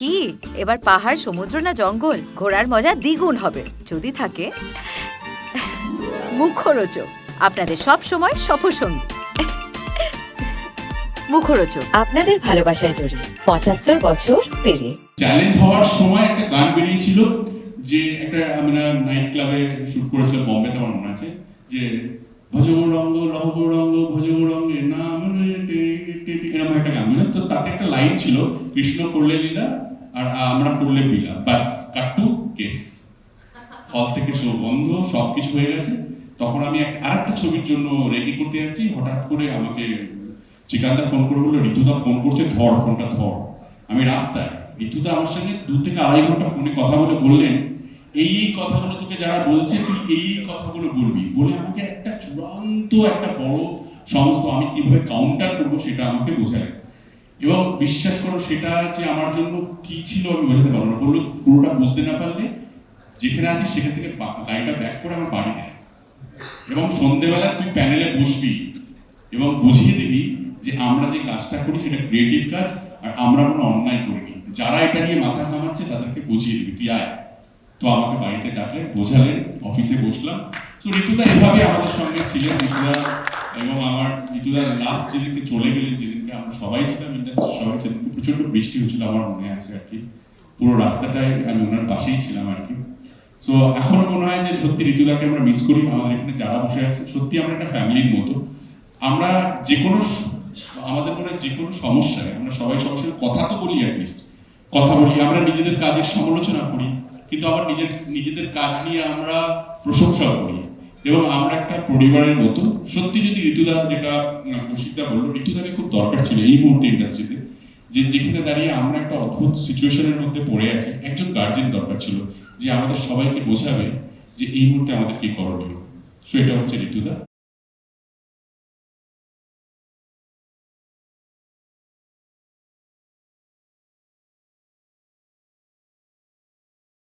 কি? এবার পাহাড় সমুদ্র না জঙ্গল? ঘোরার মজা দ্বিগুণ হবে। যদি থাকে মুখরোচক। আপনাদের সব সময় সফরসঙ্গী মুখরোচক। আপনাদের ভালোবাসায় জড়িয়ে পঁচাত্তর বছর পেরিয়ে। চ্যালেঞ্জ হওয়ার সময় একটা গান বেরিয়েছিল যে একটা আমরা নাইট ক্লাবে শুট করেছিলাম বম্বেতে আমার মনে আছে যে এরকম একটা গান বুঝলেন তো তাতে একটা লাইন ছিল, কৃষ্ণ করলে লীলা আর আমরা করলে পিলা বাস কাট্টু কেস হল থেকে শো বন্ধ সব কিছু হয়ে গেছে। তখন আমি আরেকটা ছবির জন্য রেডি করতে যাচ্ছি। হঠাৎ করে আমাকে শ্রীকান্তদা ফোন করে বলল, ঋতুদা ফোন করছে, ধর ফোনটা ধর। আমি রাস্তায়, ঋতুদা, আমার সঙ্গে দু থেকে আড়াই ঘণ্টা ফোনে কথা বলে বললেন। এই এই কথাগুলো তোকে যারা বলছে, তুই এই কথাগুলো বলবি। বলে আমাকে একটা চূড়ান্ত, একটা বড় সমস্ত আমি কীভাবে কাউন্টার করব সেটা আমাকে বোঝালেন এবং বিশ্বাস করো, সেটা যে আমার জন্য কি ছিল আমি বোঝাতে পারব না। বলল, পুরোটা বুঝতে না পারলে যেখানে আছিস সেখান থেকে গাড়িটা ব্যাক করে আমার বাড়ি দেয় এবং সন্ধেবেলা তুই প্যানেলে বসবি এবং বুঝিয়ে দিবি যে আমরা যে কাজটা করি সেটা ক্রিয়েটিভ কাজ আর আমরা কোনো অন্যায় করিনি। যারা এটা নিয়ে মাথা কামাচ্ছে তাদেরকে বুঝিয়ে দিবি। তুই আয়। তো আমাকে বাড়িতে ডাকলেন, বোঝালেন অফিসে বসলাম। তো ঋতুদা এভাবে আমাদের সঙ্গে ছিলেন, ঋতুদা এবং আমার ঋতুদার লাস্ট যেদিনকে চলে গেলেন, যেদিনকে আমরা সবাই ছিলাম ইন্ডাস্ট্রির সবাই, সেদিনকে প্রচণ্ড বৃষ্টি হচ্ছিল আমার মনে আছে আর কি। পুরো রাস্তাটায় আমি ওনার পাশেই ছিলাম আর কি। তো এখনও মনে হয় যে সত্যি ঋতুদাকে আমরা মিস করি, আমাদের এখানে যারা বসে আছে, সত্যি আমরা একটা ফ্যামিলির মতো। আমরা যে কোনো আমাদের মনে যে কোনো সমস্যায় আমরা সবাই সঙ্গে কথা তো বলি অ্যাটলিস্ট কথা বলি, আমরা নিজেদের কাজের সমালোচনা করি, কিন্তু আবার নিজের, নিজেদের কাজ নিয়ে আমরা প্রশংসাও করি। এবং আমরা একটা পরিবারের মতো। সত্যি যদি ঋতুদা যেটা কৌশিকদা বলল ঋতুদাকে খুব দরকার ছিল এই মুহূর্তে ইন্ডাস্ট্রিতে যে যেখানে দাঁড়িয়ে আমরা একটা অদ্ভুত সিচুয়েশনের মধ্যে পড়ে আছি, একজন গার্জেন দরকার ছিল যে আমাদের সবাইকে বোঝাবে যে এই মুহূর্তে আমাদের কি করণীয়। সো এটা হচ্ছে ঋতুদা